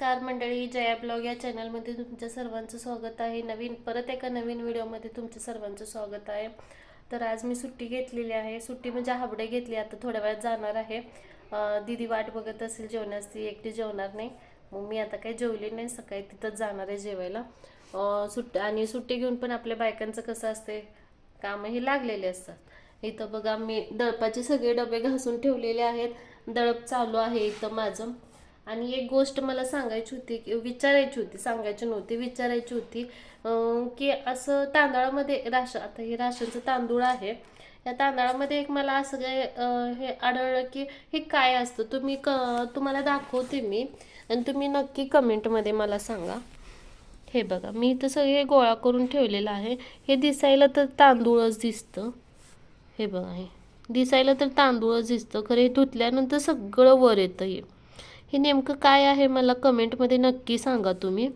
नमस्कार मंडळी जया ब्लॉग या चॅनलमध्ये तुमच्या सर्वांचं स्वागत आहे. नवीन परत एका नवीन व्हिडिओमध्ये तुमच्या सर्वांचं स्वागत आहे. तर आज मी सुट्टी घेतलेली आहे. सुट्टी म्हणजे हाबडे घेतली आता थोड्या वेळात जाणार आहे. दिदी दीदी वाट बघत असेल जेवणास ती एकटी जेवणार नाही. मग मी आता काही जेवली नाही सकाळी तिथंच जाणार आहे जेवायला. अं, सुट्टी आणि सुट्टी घेऊन पण आपल्या बायकांचं कसं असते कामं हे लागलेले असतात. इथं बघा मी दळपाचे सगळे डबे घासून ठेवलेले आहेत. दळप चालू आहे इथं माझं. आणि एक गोष्ट मला सांगायची होती की विचारायची होती सांगायची नव्हती विचारायची होती की असं तांदळामध्ये राशन आता हे राशनचं तांदूळ आहे या तांदळामध्ये एक मला असं काय हे आढळलं की हे काय असतं तुम्ही क तुम्हाला दाखवते मी आणि तुम्ही नक्की कमेंटमध्ये मला सांगा. हे बघा मी इथं सगळे गोळा करून ठेवलेलं आहे हे दिसायला तर तांदूळच दिसतं. हे बघा हे दिसायला तर तांदूळच दिसतं खरं हे धुतल्यानंतर सगळं वर येतं हे. हे नेमकं काय आहे मला कमेंटमध्ये नक्की सांगा तुम्ही.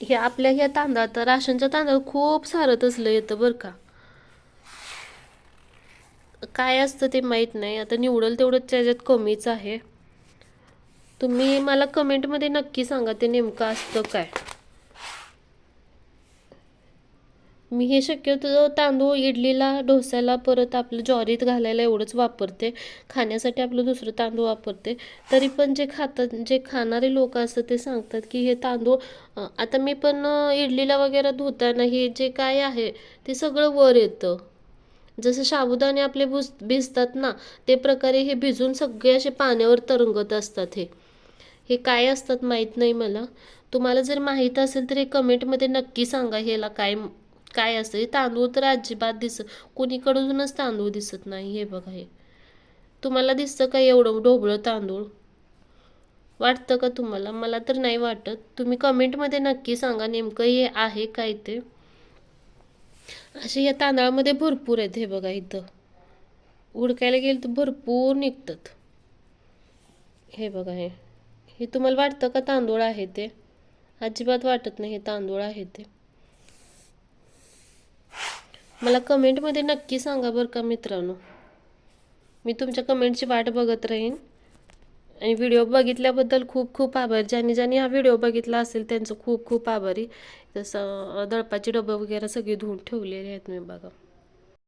हे आपल्या ह्या तांदळात राशनच्या तांदळात खूप सारं तसलं येतं बरं का. काय असतं ते माहीत नाही. आता निवडल तेवढं त्याच्यात कमीच आहे. तुम्ही मला कमेंटमध्ये नक्की सांगा ते नेमकं असतं काय. मी हे शक्यतो तांदूळ इडलीला डोस्याला परत आपलं ज्वारीत घालायला एवढंच वापरते. खाण्यासाठी आपलं दुसरं तांदूळ वापरते. तरी पण जे खातात जे खाणारे लोक असतात ते सांगतात की हे तांदूळ आता मी पण इडलीला वगैरे धुताना हे जे काय आहे ते सगळं वर येतं. जसं साबुदाणे आपले भुज भिजतात ना ते प्रकारे हे भिजून सगळे असे पाण्यावर तरंगत असतात हे. हे काय असतात माहीत नाही मला. तुम्हाला जर माहीत असेल तर हे कमेंटमध्ये नक्की सांगा ह्याला काय काय असतं? हे तांदूळ तर अजिबात दिसत कोणीकडूनच तांदूळ दिसत नाही. हे बघा हे. तुम्हाला दिसतं का एवढं ढोबळं तांदूळ? वाटतं का तुम्हाला? मला तर नाही वाटत. तुम्ही कमेंटमध्ये नक्की सांगा नेमकं हे आहे काय ते असे या तांदळामध्ये भरपूर आहेत हे बघा इथं. उडकायला गेलं तर भरपूर निघतात. हे बघा हे. हे तुम्हाला वाटतं का तांदूळ आहे ते? अजिबात वाटत नाही हे तांदूळ आहे ते. मला कमेंटमध्ये नक्की सांगा बरं का मित्रांनो. मी तुमच्या कमेंटची वाट बघत राहीन. आणि व्हिडिओ बघितल्याबद्दल खूप खूप आभार. ज्यांनी ज्यांनी हा व्हिडिओ बघितला असेल त्यांचं खूप खूप आभारी. जसं दळपाची डबं वगैरे सगळी धुवून ठेवलेले आहेत मी बघा.